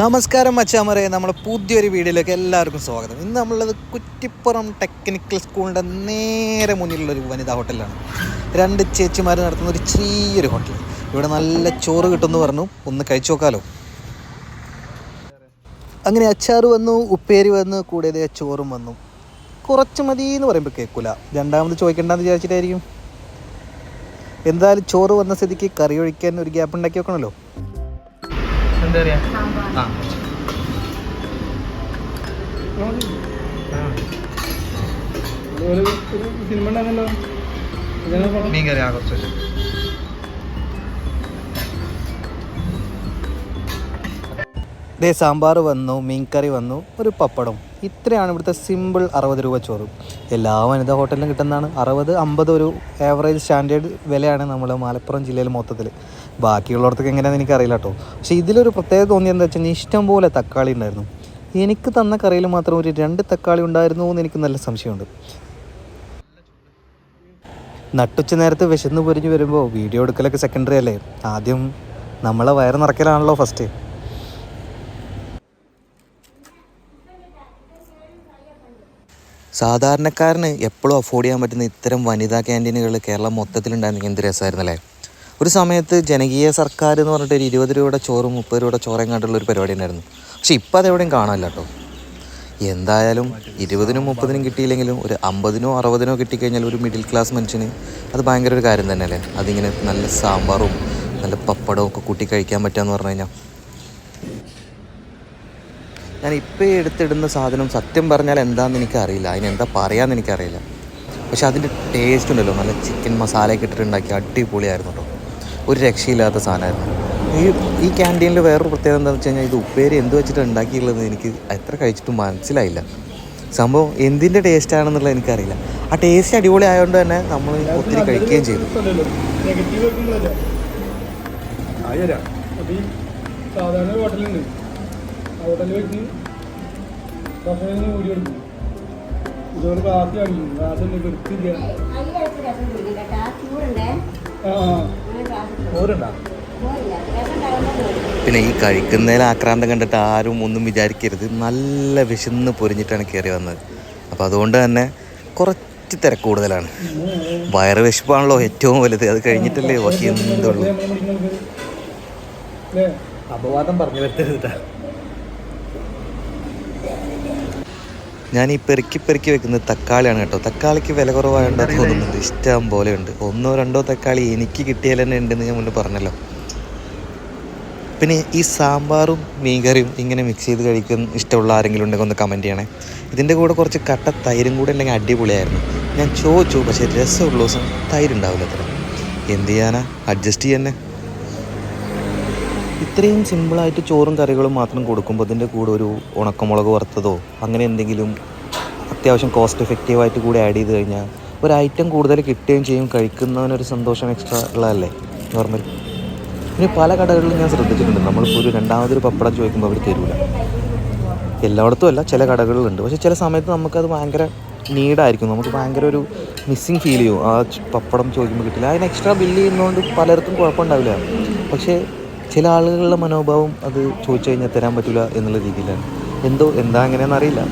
നമസ്കാരം മച്ചാമറേ നമ്മുടെ പുതിയൊരു വീഡിയോയിലേക്ക് എല്ലാവർക്കും സ്വാഗതം. ഇന്ന് നമ്മളുള്ളത് കുറ്റിപ്പുറം ടെക്നിക്കൽ സ്കൂളിന്റെ നേരെ മുന്നിലുള്ള ഒരു വനിതാ ഹോട്ടലാണ് രണ്ട് ചേച്ചിമാർ നടത്തുന്ന ഒരു ചെറിയൊരു ഹോട്ടൽ. ഇവിടെ നല്ല ചോറ് കിട്ടുമെന്ന് പറഞ്ഞു. ഒന്ന് കഴിച്ചു നോക്കാലോ. അങ്ങനെ അച്ചാറ് വന്നു ഉപ്പേരി വന്നു കൂടിയത് ചോറും വന്നു. കുറച്ച് മതി എന്ന് പറയുമ്പോൾ കേൾക്കില്ല രണ്ടാമത് ചോദിക്കേണ്ടെന്ന് വിചാരിച്ചിട്ടായിരിക്കും. എന്തായാലും ചോറ് വന്ന സ്ഥിതിക്ക് കറി ഒഴിക്കാൻ ഒരു ഗ്യാപ്പ് ഉണ്ടാക്കി വെക്കണമല്ലോ. എന്താ പറയാ? ആ. സിനിമ ഉണ്ടാകല്ലോ മീൻ കറി ആ ദേ സാമ്പാർ വന്നു മീൻകറി വന്നു ഒരു പപ്പടം. ഇത്രയാണ് ഇവിടുത്തെ സിമ്പിൾ അറുപത് രൂപ ചോറ്. എല്ലാ വനിതാ ഹോട്ടലിലും കിട്ടുന്നതാണ്. അറുപത് അമ്പത് ഒരു ആവറേജ് സ്റ്റാൻഡേർഡ് വിലയാണ് നമ്മൾ മലപ്പുറം ജില്ലയിൽ മൊത്തത്തിൽ. ബാക്കിയുള്ളവർക്ക് എങ്ങനെയാണെന്ന് എനിക്കറിയില്ല കേട്ടോ പക്ഷേ ഇതിലൊരു പ്രത്യേകത തോന്നിയത് എന്താ വെച്ചാൽ ഇഷ്ടം പോലെ തക്കാളി ഉണ്ടായിരുന്നു. എനിക്ക് തന്ന കറിയിൽ മാത്രം ഒരു രണ്ട് തക്കാളി ഉണ്ടായിരുന്നു എന്ന് എനിക്ക് നല്ല സംശയമുണ്ട്. നട്ടുച്ച നേരത്ത് വിശന്ന് പൊരിഞ്ഞ് വരുമ്പോൾ വീഡിയോ എടുക്കലൊക്കെ സെക്കൻഡറി അല്ലേ? ആദ്യം നമ്മളെ വയറ് നിറയ്ക്കലാണല്ലോ ഫസ്റ്റ് സാധാരണക്കാരന് എപ്പോഴും അഫോർഡ് ചെയ്യാൻ പറ്റുന്ന ഇത്തരം വനിതാ ക്യാന്റീനുകൾ കേരളം മൊത്തത്തിലുണ്ടായിരുന്നെങ്കിൽ എന്ത് രസമായിരുന്നു അല്ലേ ഒരു സമയത്ത് ജനകീയ സർക്കാർ എന്ന് പറഞ്ഞിട്ട് ഒരു ഇരുപത് രൂപയുടെ ചോറും മുപ്പത് രൂപയുടെ ചോറയും കണ്ടുള്ള ഒരു പരിപാടി ഉണ്ടായിരുന്നു. പക്ഷേ ഇപ്പം അതെവിടെയും കാണാനില്ല കേട്ടോ. എന്തായാലും ഇരുപതിനും മുപ്പതിനും കിട്ടിയില്ലെങ്കിലും ഒരു അമ്പതിനോ അറുപതിനോ കിട്ടിക്കഴിഞ്ഞാൽ ഒരു മിഡിൽ ക്ലാസ് മനുഷ്യന് അത് ഭയങ്കര ഒരു കാര്യം തന്നെയല്ലേ? അതിങ്ങനെ നല്ല സാമ്പാറും നല്ല പപ്പടവും ഒക്കെ കൂട്ടി കഴിക്കാൻ പറ്റുക എന്ന് പറഞ്ഞു കഴിഞ്ഞാൽ ഞാൻ ഇപ്പോൾ എടുത്തിടുന്ന സാധനം സത്യം പറഞ്ഞാൽ എന്താണെന്ന് എനിക്കറിയില്ല. അതിനെന്താ പറയാമെന്ന് എനിക്കറിയില്ല. പക്ഷെ അതിന്റെ ടേസ്റ്റ് ഉണ്ടല്ലോ. നല്ല ചിക്കൻ മസാലയൊക്കെ ഇട്ടിട്ടുണ്ടാക്കി അടിപൊളിയായിരുന്നു കേട്ടോ ഒരു രക്ഷയില്ലാത്ത സാധനമായിരുന്നു. ഈ ഈ ക്യാന്റീനിൽ വേറൊരു പ്രത്യേകത എന്താണെന്ന് വെച്ച് കഴിഞ്ഞാൽ ഇത് ഉപ്പേരി എന്ത് വെച്ചിട്ട് ഉണ്ടാക്കിയുള്ളത് എനിക്ക് എത്ര കഴിച്ചിട്ടും മനസ്സിലായില്ല. സംഭവം എന്തിന്റെ ടേസ്റ്റ് ആണെന്നുള്ളത് എനിക്കറിയില്ല. ആ ടേസ്റ്റ് അടിപൊളി ആയതുകൊണ്ട് തന്നെ നമ്മൾ ഒത്തിരി കഴിക്കുകയും ചെയ്തു. സാധാരണ ഹോട്ടലിൽ വെച്ച് ഭക്ഷണം കൂടി കൊടുക്കും ഇതോട് ക്ലാസ് കാണിക്കും ക്ലാസ് ഒന്നും ആ പിന്നെ ഈ കഴിക്കുന്നതിൽ ആക്രാന്തം കണ്ടിട്ട് ആരും ഒന്നും വിചാരിക്കരുത്. നല്ല വിശന്ന് പൊരിഞ്ഞിട്ടാണ് കയറി വന്നത്. അപ്പോൾ അതുകൊണ്ട് തന്നെ കുറച്ച് തിരക്ക് കൂടുതലാണ്. വയറ് വിശപ്പാണല്ലോ ഏറ്റവും വലുത്. അത് കഴിഞ്ഞിട്ടല്ലേ ബാക്കി എന്തുള്ളൂ. അപവാദം പറഞ്ഞു വരുത്തരുത് ഞാൻ ഈ പെറുക്കി പെറുക്കി വെക്കുന്നത് തക്കാളിയാണ് കേട്ടോ. തക്കാളിക്ക് വില കുറവായതുകൊണ്ട് തോന്നുന്നുണ്ട് ഇഷ്ടം പോലെ ഉണ്ട് ഒന്നോ രണ്ടോ തക്കാളി എനിക്ക് കിട്ടിയാൽ തന്നെ ഉണ്ടെന്ന് ഞാൻ മുന്നേ പറഞ്ഞല്ലോ. പിന്നെ ഈ സാമ്പാറും മീൻകറിയും ഇങ്ങനെ മിക്സ് ചെയ്ത് കഴിക്കാൻ ഇഷ്ടമുള്ള ആരെങ്കിലും ഉണ്ടെങ്കിൽ ഒന്ന് കമന്റ് ചെയ്യണേ. ഇതിന്റെ കൂടെ കുറച്ച് കട്ട തൈരും കൂടെ ഉണ്ടെങ്കിൽ അടിപൊളിയായിരുന്നു. ഞാൻ ചോദിച്ചു പക്ഷേ രസമുള്ള ദിവസം തൈരുണ്ടാവില്ല അത്ര. എന്ത് ചെയ്യാനാ? അഡ്ജസ്റ്റ് ചെയ്യാന്നെ. ഇത്രയും സിമ്പിളായിട്ട് ചോറും കറികളും മാത്രം കൊടുക്കുമ്പോൾ അതിന്റെ കൂടെ ഒരു ഉണക്കമുളക് വറുത്തതോ അങ്ങനെ എന്തെങ്കിലും അത്യാവശ്യം കോസ്റ്റ് എഫക്റ്റീവായിട്ട് കൂടി ആഡ് ചെയ്ത് കഴിഞ്ഞാൽ ഒരു ഐറ്റം കൂടുതൽ കിട്ടുകയും ചെയ്യും കഴിക്കുന്നവനൊരു സന്തോഷം എക്സ്ട്രാ ഉള്ളതല്ലേ? നോർമൽ ഇനി പല കടകളിലും ഞാൻ ശ്രദ്ധിച്ചിട്ടുണ്ട്. നമ്മളിപ്പോൾ ഒരു രണ്ടാമതൊരു പപ്പടം ചോദിക്കുമ്പോൾ അവർ തരൂല. എല്ലായിടത്തും അല്ല ചില കടകളിലുണ്ട്. പക്ഷേ ചില സമയത്ത് നമുക്കത് ഭയങ്കര നീഡായിരിക്കും നമുക്ക് ഭയങ്കര ഒരു മിസ്സിങ് ഫീൽ ചെയ്യും. ആ പപ്പടം ചോദിക്കുമ്പോൾ കിട്ടില്ല. അതിന് എക്സ്ട്രാ ബില്ല് ചെയ്യുന്നതുകൊണ്ട് പലർക്കും കുഴപ്പമുണ്ടാവില്ല. പക്ഷേ ചില ആളുകളുടെ മനോഭാവം അത് ചോദിച്ചു കഴിഞ്ഞാൽ തരാൻ പറ്റില്ല എന്നുള്ള രീതിയിലാണ്. എന്തോ എന്താ അങ്ങനെയാണെന്ന് അറിയില്ല.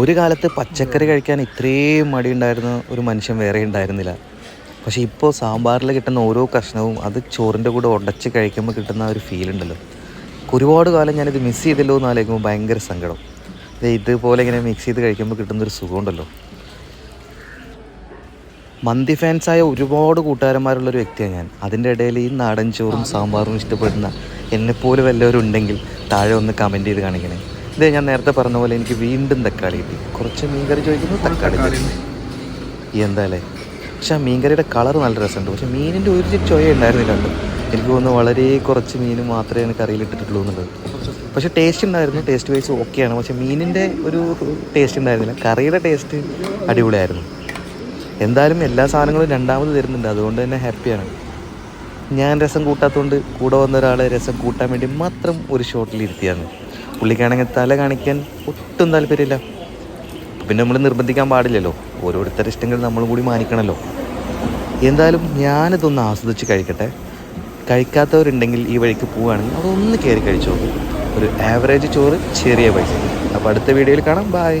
ഒരു കാലത്ത് പച്ചക്കറി കഴിക്കാൻ ഇത്രയും മടിയുണ്ടായിരുന്ന ഒരു മനുഷ്യൻ വേറെ ഉണ്ടായിരുന്നില്ല. പക്ഷേ ഇപ്പോൾ സാമ്പാറിൽ കിട്ടുന്ന ഓരോ കഷ്ണവും അത് ചോറിന്റെ കൂടെ ഉടച്ച് കഴിക്കുമ്പോൾ കിട്ടുന്ന ഒരു ഫീൽ ഉണ്ടല്ലോ. ഒരുപാട് കാലം ഞാനിത് മിസ് ചെയ്തല്ലോ എന്ന് ആലോചിക്കുമ്പോൾ ഭയങ്കര സങ്കടം. ഇതുപോലെ ഇങ്ങനെ മിക്സ് ചെയ്ത് കഴിക്കുമ്പോൾ കിട്ടുന്നൊരു സുഖമുണ്ടല്ലോ. മന്തി ഫാൻസായ ഒരുപാട് കൂട്ടുകാരന്മാരുള്ളൊരു വ്യക്തിയാണ് ഞാൻ. അതിന്റെ ഇടയിൽ ഈ നാടൻ ചോറും സാമ്പാറും ഇഷ്ടപ്പെടുന്ന എന്നെപ്പോലെ വല്ലവരും ഉണ്ടെങ്കിൽ താഴെ ഒന്ന് കമന്റ് ചെയ്ത് കാണിക്കണേ. ഇതേ ഞാൻ നേരത്തെ പറഞ്ഞ പോലെ എനിക്ക് വീണ്ടും തക്കാളി കിട്ടി. കുറച്ച് മീൻകറി ചോദിക്കുന്നു തക്കാളി എന്താ എന്തായാലേ പക്ഷെ ആ മീൻകറിയുടെ കളർ നല്ല രസമുണ്ട്. പക്ഷേ മീനിന്റെ ഒരു ചൊയ ഉണ്ടായിരുന്നില്ല എനിക്ക് തോന്നുന്നു വളരെ കുറച്ച് മീൻ മാത്രമേ കറിയിൽ ഇട്ടിട്ടുള്ളൂ എന്നുള്ളത്. പക്ഷേ ടേസ്റ്റ് ഉണ്ടായിരുന്നു ടേസ്റ്റ് വൈസ് ഓക്കെയാണ് പക്ഷെ മീനിന്റെ ഒരു ടേസ്റ്റ് ഉണ്ടായിരുന്നില്ല. കറിയുടെ ടേസ്റ്റ് അടിപൊളിയായിരുന്നു. എന്തായാലും എല്ലാ സാധനങ്ങളും രണ്ടാമത് തരുന്നുണ്ട്. അതുകൊണ്ട് തന്നെ ഹാപ്പിയാണ് ഞാൻ രസം കൂട്ടാത്തതുകൊണ്ട് കൂടെ വന്ന ഒരാളെ രസം കൂട്ടാൻ വേണ്ടി മാത്രം ഒരു ഷോട്ടിൽ ഇരുത്തിയാണ്. പുള്ളിക്കാണെങ്കിൽ തല കാണിക്കാൻ ഒട്ടും താല്പര്യമില്ല. പിന്നെ നമ്മൾ നിർബന്ധിക്കാൻ പാടില്ലല്ലോ. ഓരോരുത്തരുടെ ഇഷ്ടങ്ങൾ നമ്മളും കൂടി മാനിക്കണമല്ലോ എന്തായാലും ഞാനിതൊന്ന് ആസ്വദിച്ച് കഴിക്കട്ടെ. കഴിക്കാത്തവരുണ്ടെങ്കിൽ ഈ വഴിക്ക് പോവുകയാണെങ്കിൽ അതൊന്ന് കയറി കഴിച്ചു നോക്കും ഒരു ആവറേജ് ചോറ് ചെറിയ പൈസ. അപ്പോൾ അടുത്ത വീഡിയോയിൽ കാണാം. ബായ്